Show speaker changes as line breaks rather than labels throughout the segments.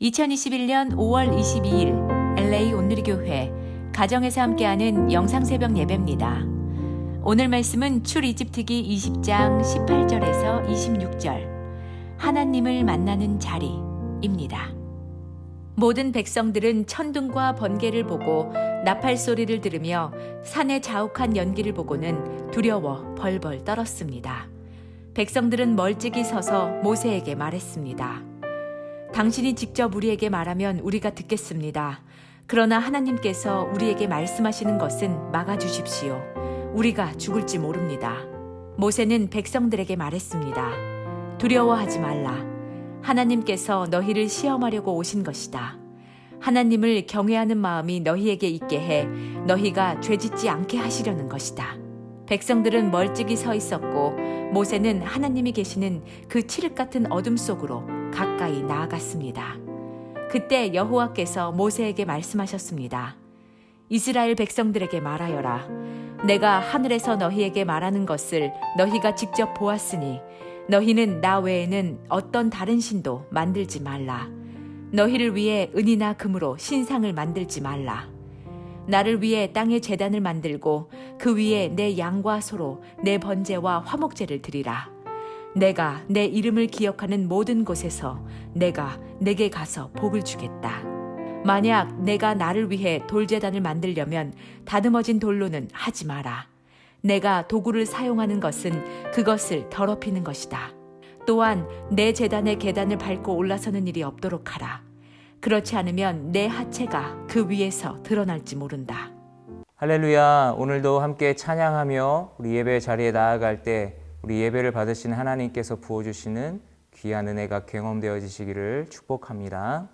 2021년 5월 22일 LA 온누리교회 가정에서 함께하는 영상 새벽 예배입니다. 오늘 말씀은 출 이집트기 20장 18절에서 26절 하나님을 만나는 자리입니다. 모든 백성들은 천둥과 번개를 보고 나팔 소리를 들으며 산의 자욱한 연기를 보고는 두려워 벌벌 떨었습니다. 백성들은 멀찍이 서서 모세에게 말했습니다. 당신이 직접 우리에게 말하면 우리가 듣겠습니다. 그러나 하나님께서 우리에게 말씀하시는 것은 막아주십시오. 우리가 죽을지 모릅니다. 모세는 백성들에게 말했습니다. 두려워하지 말라. 하나님께서 너희를 시험하려고 오신 것이다. 하나님을 경외하는 마음이 너희에게 있게 해 너희가 죄짓지 않게 하시려는 것이다. 백성들은 멀찍이 서 있었고 모세는 하나님이 계시는 그 칠흑 같은 어둠 속으로 가까이 나아갔습니다. 그때 여호와께서 모세에게 말씀하셨습니다. 이스라엘 백성들에게 말하여라. 내가 하늘에서 너희에게 말하는 것을 너희가 직접 보았으니 너희는 나 외에는 어떤 다른 신도 만들지 말라. 너희를 위해 은이나 금으로 신상을 만들지 말라. 나를 위해 땅에 재단을 만들고 그 위에 내 양과 소로 내 번제와 화목제를 드리라. 내가 내 이름을 기억하는 모든 곳에서 내가 내게 가서 복을 주겠다. 만약 내가 나를 위해 돌재단을 만들려면 다듬어진 돌로는 하지 마라. 내가 도구를 사용하는 것은 그것을 더럽히는 것이다. 또한 내 재단의 계단을 밟고 올라서는 일이 없도록 하라. 그렇지 않으면 내 하체가 그 위에서 드러날지 모른다.
할렐루야. 오늘도 함께 찬양하며 우리 예배 자리에 나아갈 때 우리 예배를 받으신 하나님께서 부어주시는 귀한 은혜가 경험되어지시기를 축복합니다.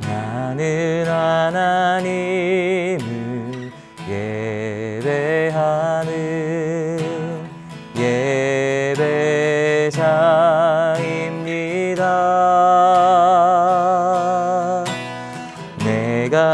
나는 하나님을 예배하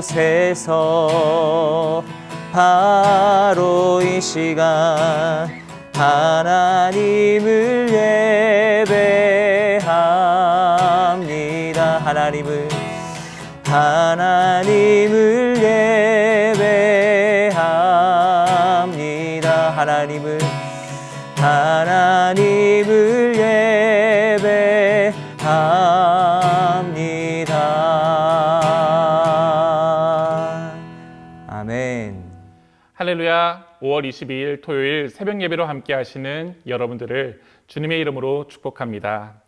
곳에서 바로 이 시간 하나님을 예배합니다. 하나님을 하나님을 예배합니다. 하나님을 하나님
4월 22일 토요일 새벽 예배로 함께 하시는 여러분들을 주님의 이름으로 축복합니다.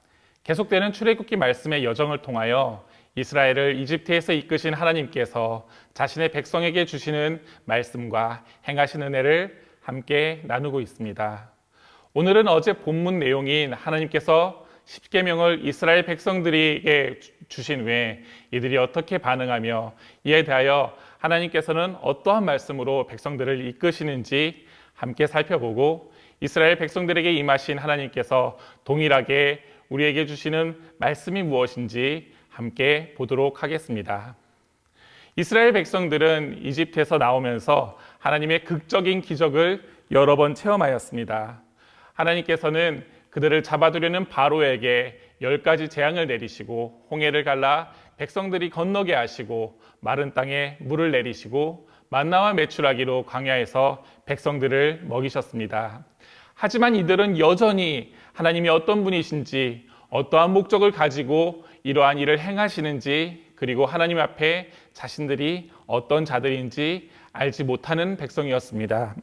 계속되는 출애굽기 말씀의 여정을 통하여 이스라엘을 이집트에서 이끄신 하나님께서 자신의 백성에게 주시는 말씀과 행하시는 은혜를 함께 나누고 있습니다. 오늘은 어제 본문 내용인 하나님께서 십계명을 이스라엘 백성들에게 주신 후에 이들이 어떻게 반응하며 이에 대하여 하나님께서는 어떠한 말씀으로 백성들을 이끄시는지 함께 살펴보고 이스라엘 백성들에게 임하신 하나님께서 동일하게 우리에게 주시는 말씀이 무엇인지 함께 보도록 하겠습니다. 이스라엘 백성들은 이집트에서 나오면서 하나님의 극적인 기적을 여러 번 체험하였습니다. 하나님께서는 그들을 잡아두려는 바로에게 열 가지 재앙을 내리시고 홍해를 갈라 백성들이 건너게 하시고 마른 땅에 물을 내리시고 만나와 메추라기로 광야에서 백성들을 먹이셨습니다. 하지만 이들은 여전히 하나님이 어떤 분이신지 어떠한 목적을 가지고 이러한 일을 행하시는지 그리고 하나님 앞에 자신들이 어떤 자들인지 알지 못하는 백성이었습니다.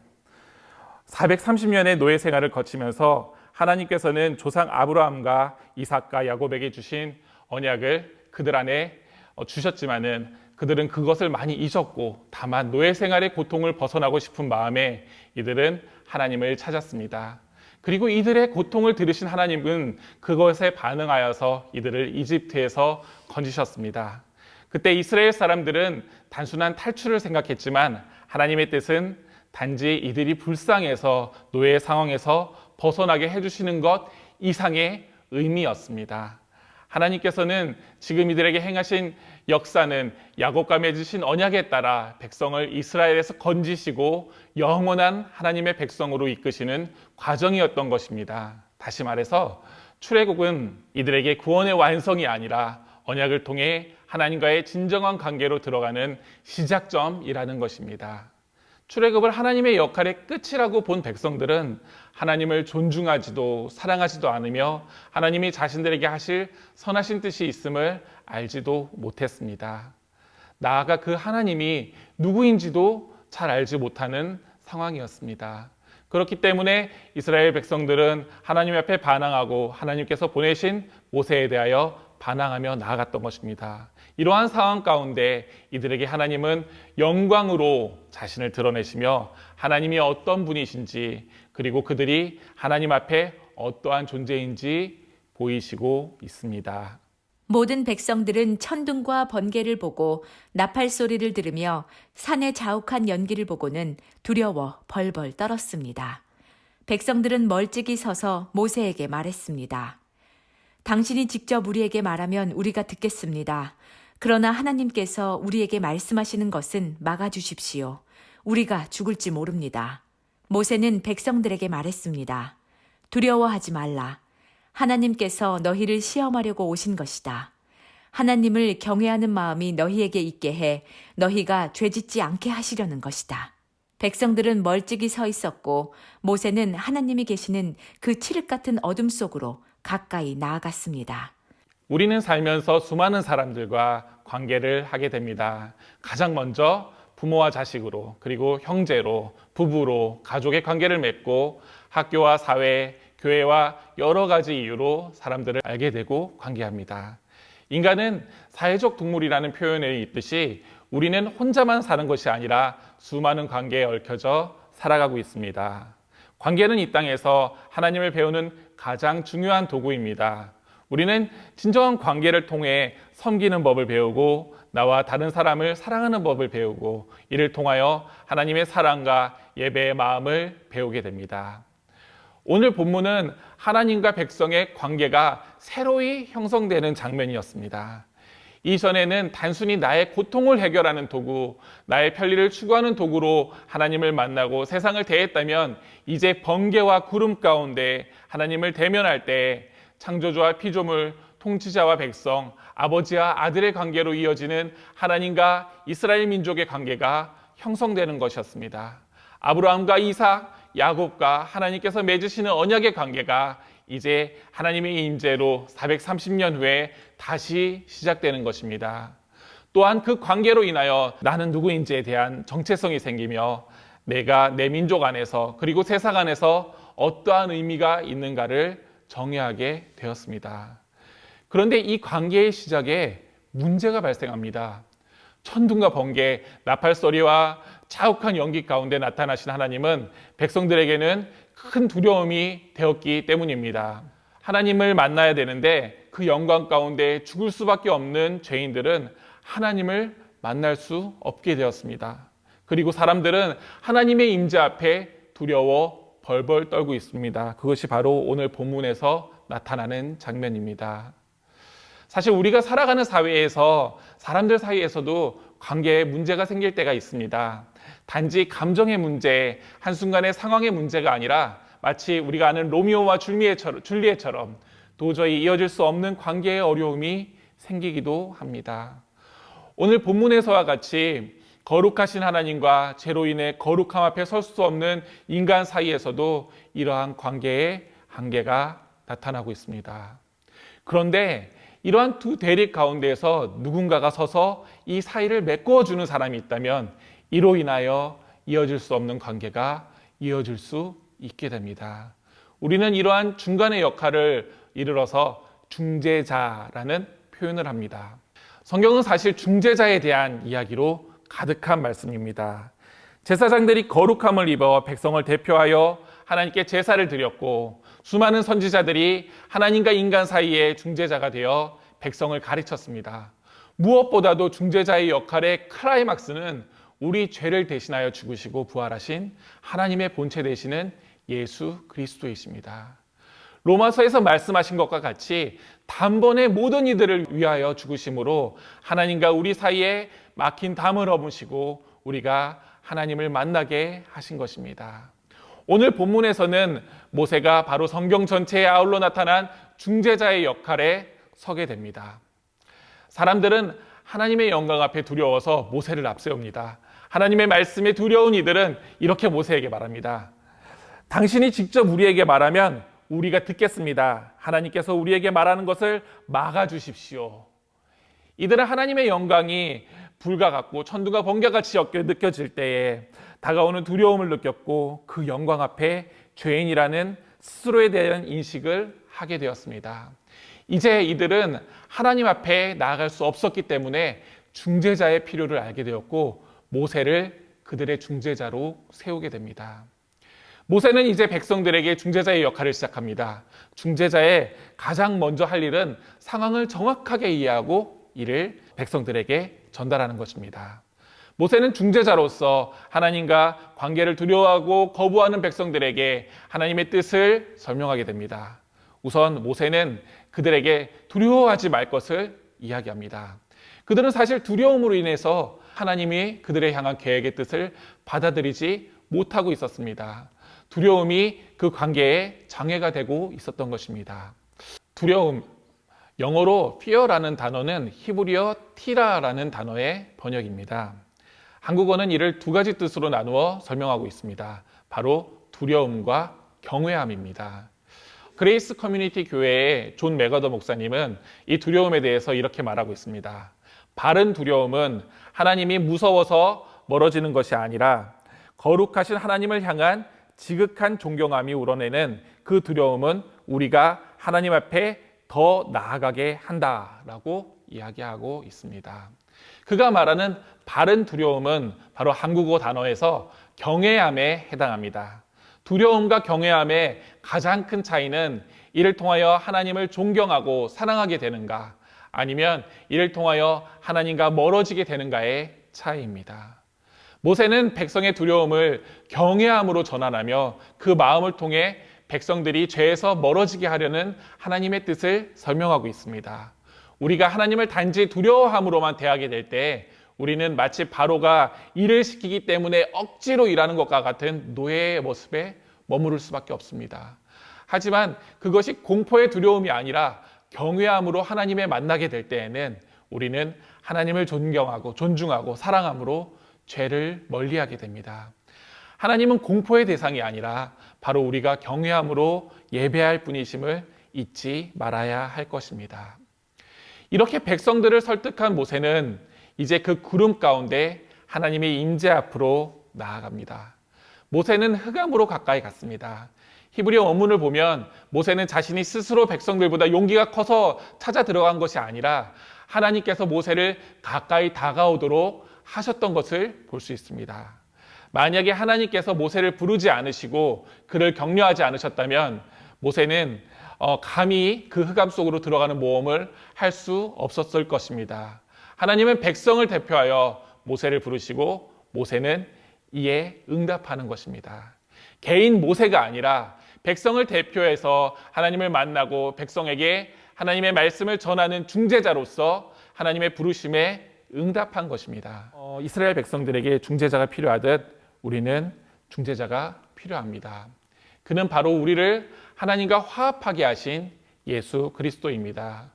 430년의 노예 생활을 거치면서 하나님께서는 조상 아브라함과 이삭과 야곱에게 주신 언약을 그들 안에 어, 주셨지만은 그들은 그것을 많이 잊었고 다만 노예 생활의 고통을 벗어나고 싶은 마음에 이들은 하나님을 찾았습니다. 그리고 이들의 고통을 들으신 하나님은 그것에 반응하여서 이들을 이집트에서 건지셨습니다. 그때 이스라엘 사람들은 단순한 탈출을 생각했지만 하나님의 뜻은 단지 이들이 불쌍해서 노예 상황에서 벗어나게 해주시는 것 이상의 의미였습니다. 하나님께서는 지금 이들에게 행하신 역사는 야곱과 맺으신 언약에 따라 백성을 이스라엘에서 건지시고 영원한 하나님의 백성으로 이끄시는 과정이었던 것입니다. 다시 말해서 출애굽은 이들에게 구원의 완성이 아니라 언약을 통해 하나님과의 진정한 관계로 들어가는 시작점이라는 것입니다. 출애굽을 하나님의 역할의 끝이라고 본 백성들은 하나님을 존중하지도 사랑하지도 않으며 하나님이 자신들에게 하실 선하신 뜻이 있음을 알지도 못했습니다. 나아가 그 하나님이 누구인지도 잘 알지 못하는 상황이었습니다. 그렇기 때문에 이스라엘 백성들은 하나님 앞에 반항하고 하나님께서 보내신 모세에 대하여 반항하며 나아갔던 것입니다. 이러한 상황 가운데 이들에게 하나님은 영광으로 자신을 드러내시며 하나님이 어떤 분이신지 그리고 그들이 하나님 앞에 어떠한 존재인지 보이시고 있습니다.
모든 백성들은 천둥과 번개를 보고 나팔 소리를 들으며 산의 자욱한 연기를 보고는 두려워 벌벌 떨었습니다. 백성들은 멀찍이 서서 모세에게 말했습니다. 당신이 직접 우리에게 말하면 우리가 듣겠습니다. 그러나 하나님께서 우리에게 말씀하시는 것은 막아주십시오. 우리가 죽을지 모릅니다. 모세는 백성들에게 말했습니다. 두려워하지 말라. 하나님께서 너희를 시험하려고 오신 것이다. 하나님을 경외하는 마음이 너희에게 있게 해 너희가 죄짓지 않게 하시려는 것이다. 백성들은 멀찍이 서 있었고 모세는 하나님이 계시는 그 칠흑 같은 어둠 속으로 가까이 나아갔습니다.
우리는 살면서 수많은 사람들과 관계를 하게 됩니다. 가장 먼저 부모와 자식으로, 그리고 형제로, 부부로, 가족의 관계를 맺고 학교와 사회, 교회와 여러 가지 이유로 사람들을 알게 되고 관계합니다. 인간은 사회적 동물이라는 표현에 있듯이 우리는 혼자만 사는 것이 아니라 수많은 관계에 얽혀져 살아가고 있습니다. 관계는 이 땅에서 하나님을 배우는 가장 중요한 도구입니다. 우리는 진정한 관계를 통해 섬기는 법을 배우고 나와 다른 사람을 사랑하는 법을 배우고 이를 통하여 하나님의 사랑과 예배의 마음을 배우게 됩니다. 오늘 본문은 하나님과 백성의 관계가 새로이 형성되는 장면이었습니다. 이전에는 단순히 나의 고통을 해결하는 도구, 나의 편리를 추구하는 도구로 하나님을 만나고 세상을 대했다면 이제 번개와 구름 가운데 하나님을 대면할 때 창조주와 피조물, 통치자와 백성, 아버지와 아들의 관계로 이어지는 하나님과 이스라엘 민족의 관계가 형성되는 것이었습니다. 아브라함과 이삭, 야곱과 하나님께서 맺으시는 언약의 관계가 이제 하나님의 임재로 430년 후에 다시 시작되는 것입니다. 또한 그 관계로 인하여 나는 누구인지에 대한 정체성이 생기며 내가 내 민족 안에서 그리고 세상 안에서 어떠한 의미가 있는가를 정의하게 되었습니다. 그런데 이 관계의 시작에 문제가 발생합니다. 천둥과 번개, 나팔 소리와 자욱한 연기 가운데 나타나신 하나님은 백성들에게는 큰 두려움이 되었기 때문입니다. 하나님을 만나야 되는데 그 영광 가운데 죽을 수밖에 없는 죄인들은 하나님을 만날 수 없게 되었습니다. 그리고 사람들은 하나님의 임재 앞에 두려워 벌벌 떨고 있습니다. 그것이 바로 오늘 본문에서 나타나는 장면입니다. 사실 우리가 살아가는 사회에서 사람들 사이에서도 관계에 문제가 생길 때가 있습니다. 단지 감정의 문제, 한순간의 상황의 문제가 아니라 마치 우리가 아는 로미오와 줄리엣처럼, 줄리엣처럼 도저히 이어질 수 없는 관계의 어려움이 생기기도 합니다. 오늘 본문에서와 같이 거룩하신 하나님과 죄로 인해 거룩함 앞에 설 수 없는 인간 사이에서도 이러한 관계의 한계가 나타나고 있습니다. 그런데 이러한 두 대립 가운데에서 누군가가 서서 이 사이를 메꿔 주는 사람이 있다면 이로 인하여 이어질 수 없는 관계가 이어질 수 있게 됩니다. 우리는 이러한 중간의 역할을 이르러서 중재자라는 표현을 합니다. 성경은 사실 중재자에 대한 이야기로 가득한 말씀입니다. 제사장들이 거룩함을 입어 백성을 대표하여 하나님께 제사를 드렸고 수많은 선지자들이 하나님과 인간 사이의 중재자가 되어 백성을 가르쳤습니다. 무엇보다도 중재자의 역할의 클라이막스는 우리 죄를 대신하여 죽으시고 부활하신 하나님의 본체 되시는 예수 그리스도이십니다. 로마서에서 말씀하신 것과 같이 단번에 모든 이들을 위하여 죽으심으로 하나님과 우리 사이에 막힌 담을 업으시고 우리가 하나님을 만나게 하신 것입니다. 오늘 본문에서는 모세가 바로 성경 전체에 아울러 나타난 중재자의 역할에 서게 됩니다. 사람들은 하나님의 영광 앞에 두려워서 모세를 앞세웁니다. 하나님의 말씀에 두려운 이들은 이렇게 모세에게 말합니다. 당신이 직접 우리에게 말하면 우리가 듣겠습니다. 하나님께서 우리에게 말하는 것을 막아 주십시오. 이들은 하나님의 영광이 불과 같고 천둥과 번개같이 느껴질 때에 다가오는 두려움을 느꼈고 그 영광 앞에 죄인이라는 스스로에 대한 인식을 하게 되었습니다. 이제 이들은 하나님 앞에 나아갈 수 없었기 때문에 중재자의 필요를 알게 되었고 모세를 그들의 중재자로 세우게 됩니다. 모세는 이제 백성들에게 중재자의 역할을 시작합니다. 중재자의 가장 먼저 할 일은 상황을 정확하게 이해하고 이를 백성들에게 전달하는 것입니다. 모세는 중재자로서 하나님과 관계를 두려워하고 거부하는 백성들에게 하나님의 뜻을 설명하게 됩니다. 우선 모세는 그들에게 두려워하지 말 것을 이야기합니다. 그들은 사실 두려움으로 인해서 하나님이 그들의 향한 계획의 뜻을 받아들이지 못하고 있었습니다. 두려움이 그 관계에 장애가 되고 있었던 것입니다. 두려움, 영어로 fear라는 단어는 히브리어 티라라는 단어의 번역입니다. 한국어는 이를 두 가지 뜻으로 나누어 설명하고 있습니다. 바로 두려움과 경외함입니다. 그레이스 커뮤니티 교회의 존 메가더 목사님은 이 두려움에 대해서 이렇게 말하고 있습니다. 바른 두려움은 하나님이 무서워서 멀어지는 것이 아니라 거룩하신 하나님을 향한 지극한 존경함이 우러내는 그 두려움은 우리가 하나님 앞에 더 나아가게 한다라고 이야기하고 있습니다. 그가 말하는 바른 두려움은 바로 한국어 단어에서 경외함에 해당합니다. 두려움과 경외함의 가장 큰 차이는 이를 통하여 하나님을 존경하고 사랑하게 되는가 아니면 이를 통하여 하나님과 멀어지게 되는가의 차이입니다. 모세는 백성의 두려움을 경외함으로 전환하며 그 마음을 통해 백성들이 죄에서 멀어지게 하려는 하나님의 뜻을 설명하고 있습니다. 우리가 하나님을 단지 두려워함으로만 대하게 될 때 우리는 마치 바로가 일을 시키기 때문에 억지로 일하는 것과 같은 노예의 모습에 머무를 수밖에 없습니다. 하지만 그것이 공포의 두려움이 아니라 경외함으로 하나님을 만나게 될 때에는 우리는 하나님을 존경하고 존중하고 사랑함으로 죄를 멀리하게 됩니다. 하나님은 공포의 대상이 아니라 바로 우리가 경외함으로 예배할 분이심을 잊지 말아야 할 것입니다. 이렇게 백성들을 설득한 모세는 이제 그 구름 가운데 하나님의 임재 앞으로 나아갑니다. 모세는 흑암으로 가까이 갔습니다. 히브리어 원문을 보면 모세는 자신이 스스로 백성들보다 용기가 커서 찾아 들어간 것이 아니라 하나님께서 모세를 가까이 다가오도록 하셨던 것을 볼 수 있습니다. 만약에 하나님께서 모세를 부르지 않으시고 그를 격려하지 않으셨다면 모세는 어, 감히 그 흑암 속으로 들어가는 모험을 할 수 없었을 것입니다. 하나님은 백성을 대표하여 모세를 부르시고 모세는 이에 응답하는 것입니다. 개인 모세가 아니라 백성을 대표해서 하나님을 만나고 백성에게 하나님의 말씀을 전하는 중재자로서 하나님의 부르심에 응답한 것입니다. 어, 이스라엘 백성들에게 중재자가 필요하듯 우리는 중재자가 필요합니다. 그는 바로 우리를 하나님과 화합하게 하신 예수 그리스도입니다.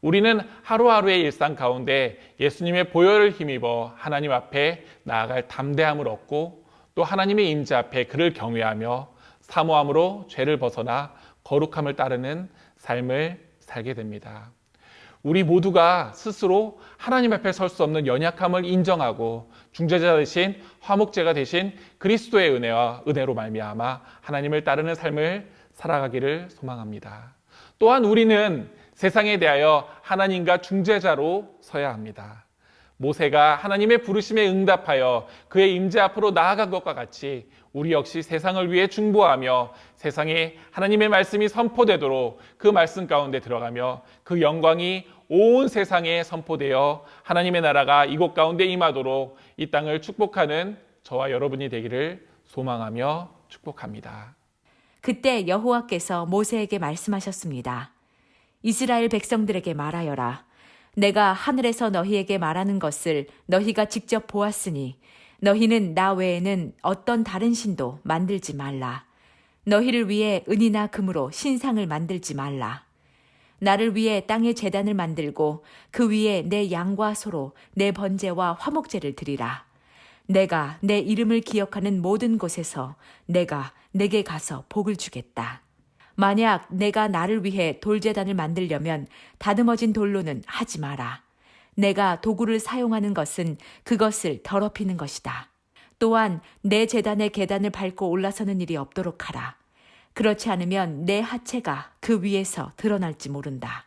우리는 하루하루의 일상 가운데 예수님의 보혈을 힘입어 하나님 앞에 나아갈 담대함을 얻고 또 하나님의 임재 앞에 그를 경외하며 사모함으로 죄를 벗어나 거룩함을 따르는 삶을 살게 됩니다. 우리 모두가 스스로 하나님 앞에 설 수 없는 연약함을 인정하고 중재자 대신 화목제가 대신 그리스도의 은혜와 은혜로 말미암아 하나님을 따르는 삶을 살아가기를 소망합니다. 또한 우리는 세상에 대하여 하나님과 중재자로 서야 합니다. 모세가 하나님의 부르심에 응답하여 그의 임재 앞으로 나아간 것과 같이 우리 역시 세상을 위해 중보하며 세상에 하나님의 말씀이 선포되도록 그 말씀 가운데 들어가며 그 영광이 온 세상에 선포되어 하나님의 나라가 이곳 가운데 임하도록 이 땅을 축복하는 저와 여러분이 되기를 소망하며 축복합니다.
그때 여호와께서 모세에게 말씀하셨습니다. 이스라엘 백성들에게 말하여라. 내가 하늘에서 너희에게 말하는 것을 너희가 직접 보았으니 너희는 나 외에는 어떤 다른 신도 만들지 말라. 너희를 위해 은이나 금으로 신상을 만들지 말라. 나를 위해 땅에 재단을 만들고 그 위에 내 양과 소로 내 번제와 화목제를 드리라. 내가 내 이름을 기억하는 모든 곳에서 내가 내게 가서 복을 주겠다. 만약 내가 나를 위해 돌재단을 만들려면 다듬어진 돌로는 하지 마라. 내가 도구를 사용하는 것은 그것을 더럽히는 것이다. 또한 내 재단의 계단을 밟고 올라서는 일이 없도록 하라. 그렇지 않으면 내 하체가 그 위에서 드러날지 모른다.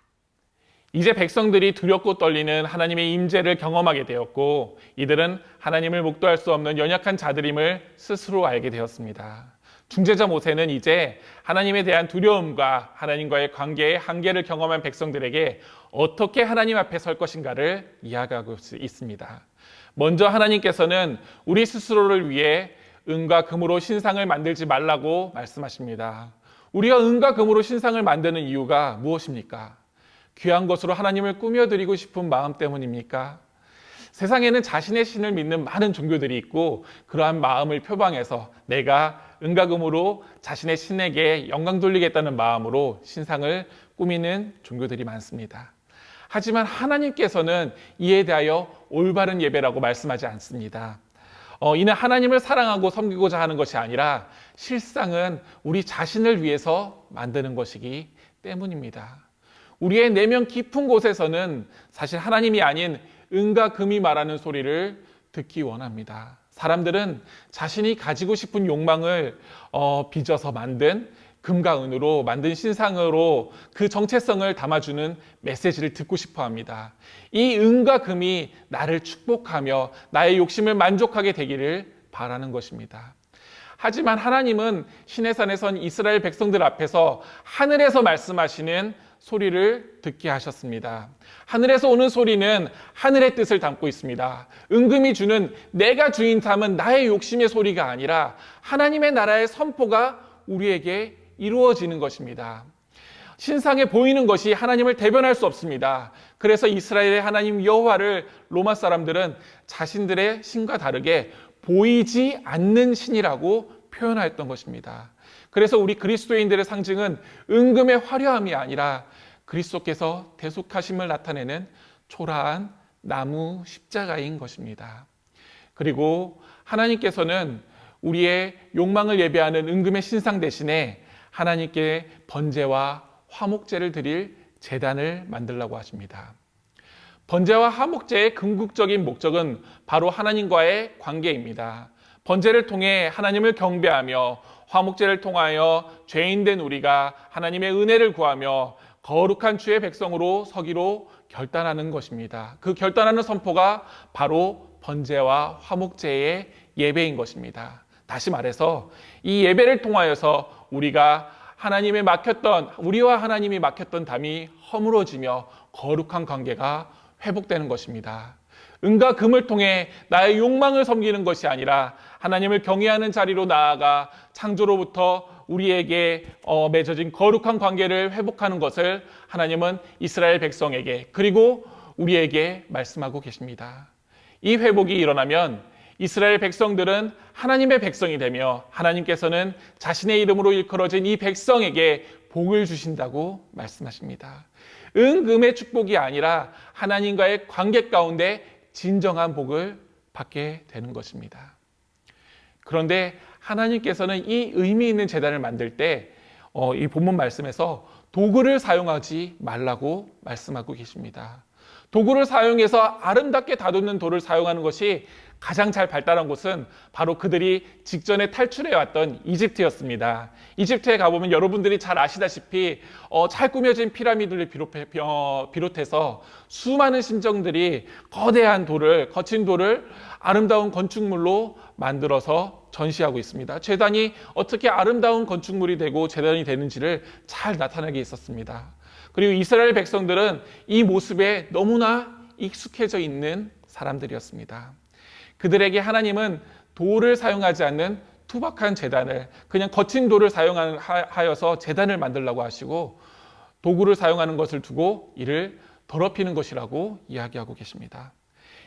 이제 백성들이 두렵고 떨리는 하나님의 임재를 경험하게 되었고 이들은 하나님을 목도할 수 없는 연약한 자들임을 스스로 알게 되었습니다. 중재자 모세는 이제 하나님에 대한 두려움과 하나님과의 관계의 한계를 경험한 백성들에게 어떻게 하나님 앞에 설 것인가를 이야기하고 있습니다. 먼저 하나님께서는 우리 스스로를 위해 은과 금으로 신상을 만들지 말라고 말씀하십니다. 우리가 은과 금으로 신상을 만드는 이유가 무엇입니까? 귀한 것으로 하나님을 꾸며드리고 싶은 마음 때문입니까? 세상에는 자신의 신을 믿는 많은 종교들이 있고 그러한 마음을 표방해서 내가 은과 금으로 자신의 신에게 영광 돌리겠다는 마음으로 신상을 꾸미는 종교들이 많습니다. 하지만 하나님께서는 이에 대하여 올바른 예배라고 말씀하지 않습니다. 어, 이는 하나님을 사랑하고 섬기고자 하는 것이 아니라 실상은 우리 자신을 위해서 만드는 것이기 때문입니다. 우리의 내면 깊은 곳에서는 사실 하나님이 아닌 은과 금이 말하는 소리를 듣기 원합니다. 사람들은 자신이 가지고 싶은 욕망을 어, 빚어서 만든 금과 은으로 만든 신상으로 그 정체성을 담아주는 메시지를 듣고 싶어 합니다. 이 은과 금이 나를 축복하며 나의 욕심을 만족하게 되기를 바라는 것입니다. 하지만 하나님은 신의 산에선 이스라엘 백성들 앞에서 하늘에서 말씀하시는 소리를 듣게 하셨습니다. 하늘에서 오는 소리는 하늘의 뜻을 담고 있습니다. 은금이 주는 내가 주인 삼은 나의 욕심의 소리가 아니라 하나님의 나라의 선포가 우리에게 이루어지는 것입니다. 신상에 보이는 것이 하나님을 대변할 수 없습니다. 그래서 이스라엘의 하나님 여호와를 로마 사람들은 자신들의 신과 다르게 보이지 않는 신이라고 표현하였던 것입니다. 그래서 우리 그리스도인들의 상징은 은금의 화려함이 아니라 그리스도께서 대속하심을 나타내는 초라한 나무 십자가인 것입니다. 그리고 하나님께서는 우리의 욕망을 예배하는 은금의 신상 대신에 하나님께 번제와 화목제를 드릴 재단을 만들라고 하십니다. 번제와 화목제의 궁극적인 목적은 바로 하나님과의 관계입니다. 번제를 통해 하나님을 경배하며 화목제를 통하여 죄인된 우리가 하나님의 은혜를 구하며 거룩한 주의 백성으로 서기로 결단하는 것입니다. 그 결단하는 선포가 바로 번제와 화목제의 예배인 것입니다. 다시 말해서 이 예배를 통하여서 우리가 하나님의 막혔던 우리와 하나님이 막혔던 담이 허물어지며 거룩한 관계가 회복되는 것입니다. 은과 금을 통해 나의 욕망을 섬기는 것이 아니라 하나님을 경외하는 자리로 나아가 창조로부터 우리에게 어, 맺어진 거룩한 관계를 회복하는 것을 하나님은 이스라엘 백성에게 그리고 우리에게 말씀하고 계십니다. 이 회복이 일어나면 이스라엘 백성들은 하나님의 백성이 되며 하나님께서는 자신의 이름으로 일컬어진 이 백성에게 복을 주신다고 말씀하십니다. 은금의 축복이 아니라 하나님과의 관계 가운데 진정한 복을 받게 되는 것입니다. 그런데 하나님께서는 이 의미 있는 재단을 만들 때, 어, 이 본문 말씀에서 도구를 사용하지 말라고 말씀하고 계십니다. 도구를 사용해서 아름답게 다듬는 돌을 사용하는 것이 가장 잘 발달한 곳은 바로 그들이 직전에 탈출해 왔던 이집트였습니다. 이집트에 가보면 여러분들이 잘 아시다시피 어, 잘 꾸며진 피라미드를 비롯해, 어, 비롯해서 수많은 심정들이 거대한 돌을 거친 돌을 아름다운 건축물로 만들어서 전시하고 있습니다. 재단이 어떻게 아름다운 건축물이 되고 재단이 되는지를 잘 나타내게 있었습니다. 그리고 이스라엘 백성들은 이 모습에 너무나 익숙해져 있는 사람들이었습니다. 그들에게 하나님은 돌을 사용하지 않는 투박한 재단을 그냥 거친 돌을 사용하여서 재단을 만들라고 하시고 도구를 사용하는 것을 두고 이를 더럽히는 것이라고 이야기하고 계십니다.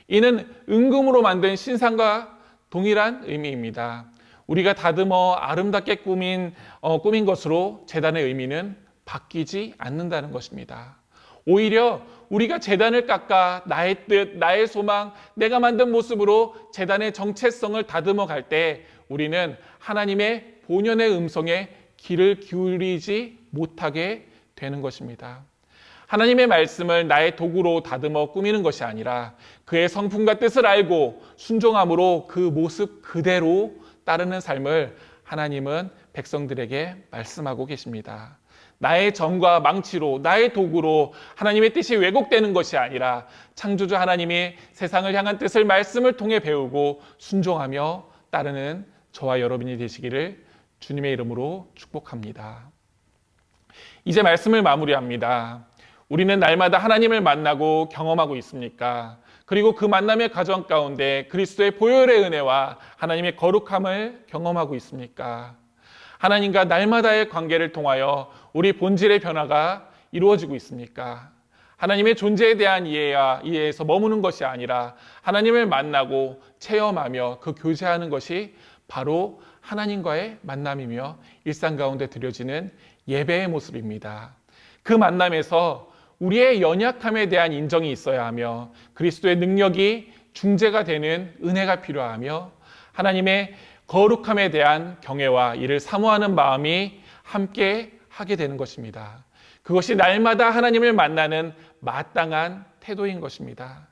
이는 은금으로 만든 신상과 동일한 의미입니다. 우리가 다듬어 아름답게 꾸민 어, 꾸민 것으로 재단의 의미는 바뀌지 않는다는 것입니다. 오히려 우리가 재단을 깎아 나의 뜻, 나의 소망, 내가 만든 모습으로 재단의 정체성을 다듬어 갈 때 우리는 하나님의 본연의 음성에 귀를 기울이지 못하게 되는 것입니다. 하나님의 말씀을 나의 도구로 다듬어 꾸미는 것이 아니라 그의 성품과 뜻을 알고 순종함으로 그 모습 그대로 따르는 삶을 하나님은 백성들에게 말씀하고 계십니다. 나의 정과 망치로 나의 도구로 하나님의 뜻이 왜곡되는 것이 아니라 창조주 하나님이 세상을 향한 뜻을 말씀을 통해 배우고 순종하며 따르는 저와 여러분이 되시기를 주님의 이름으로 축복합니다. 이제 말씀을 마무리합니다. 우리는 날마다 하나님을 만나고 경험하고 있습니까? 그리고 그 만남의 과정 가운데 그리스도의 보혈의 은혜와 하나님의 거룩함을 경험하고 있습니까? 하나님과 날마다의 관계를 통하여 우리 본질의 변화가 이루어지고 있습니까? 하나님의 존재에 대한 이해야 이해에서 머무는 것이 아니라 하나님을 만나고 체험하며 그 교제하는 것이 바로 하나님과의 만남이며 일상 가운데 드려지는 예배의 모습입니다. 그 만남에서 우리의 연약함에 대한 인정이 있어야 하며 그리스도의 능력이 중재가 되는 은혜가 필요하며 하나님의 거룩함에 대한 경외와 이를 사모하는 마음이 함께 하게 되는 것입니다. 그것이 날마다 하나님을 만나는 마땅한 태도인 것입니다.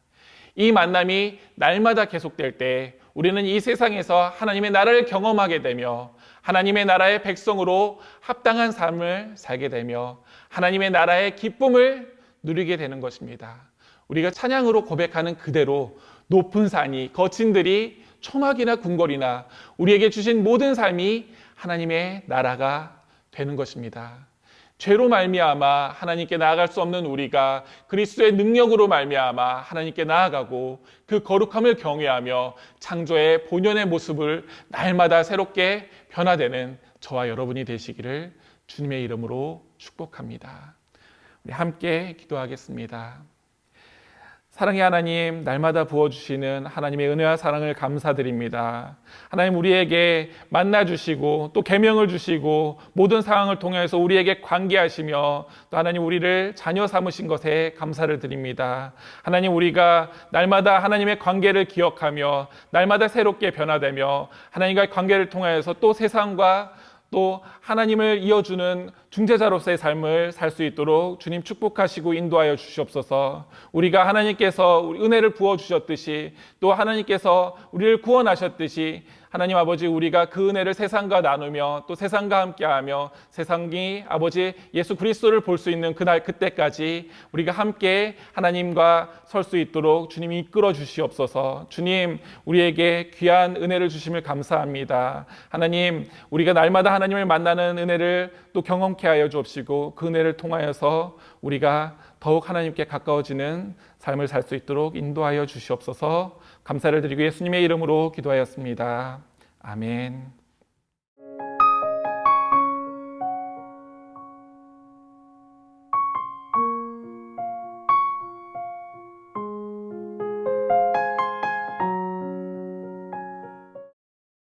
이 만남이 날마다 계속될 때 우리는 이 세상에서 하나님의 나라를 경험하게 되며 하나님의 나라의 백성으로 합당한 삶을 살게 되며 하나님의 나라의 기쁨을 누리게 되는 것입니다. 우리가 찬양으로 고백하는 그대로 높은 산이 거친 들이 초막이나 궁궐이나 우리에게 주신 모든 삶이 하나님의 나라가 되는 것입니다. 죄로 말미암아 하나님께 나아갈 수 없는 우리가 그리스도의 능력으로 말미암아 하나님께 나아가고 그 거룩함을 경외하며 창조의 본연의 모습을 날마다 새롭게 변화되는 저와 여러분이 되시기를 주님의 이름으로 축복합니다. 함께 기도하겠습니다. 사랑의 하나님, 날마다 부어주시는 하나님의 은혜와 사랑을 감사드립니다. 하나님, 우리에게 만나주시고, 또 계명을 주시고, 모든 상황을 통해서 우리에게 관계하시며, 또 하나님, 우리를 자녀 삼으신 것에 감사를 드립니다. 하나님, 우리가 날마다 하나님의 관계를 기억하며, 날마다 새롭게 변화되며, 하나님과의 관계를 통해서 또 세상과 또 하나님을 이어주는 중재자로서의 삶을 살 수 있도록 주님 축복하시고 인도하여 주시옵소서. 우리가 하나님께서 은혜를 부어 주셨듯이 또 하나님께서 우리를 구원하셨듯이 하나님 아버지 우리가 그 은혜를 세상과 나누며 또 세상과 함께하며 세상이 아버지 예수 그리스도를 볼 수 있는 그날 그때까지 우리가 함께 하나님과 설 수 있도록 주님이 이끌어 주시옵소서. 주님 우리에게 귀한 은혜를 주심을 감사합니다. 하나님 우리가 날마다 하나님을 만나는 은혜를 또 경험 케 하여 주옵시고 그 은혜를 통하여서 우리가 더욱 하나님께 가까워지는 삶을 살 수 있도록 인도하여 주시옵소서. 감사를 드리고 예수님의 이름으로 기도하였습니다. 아멘.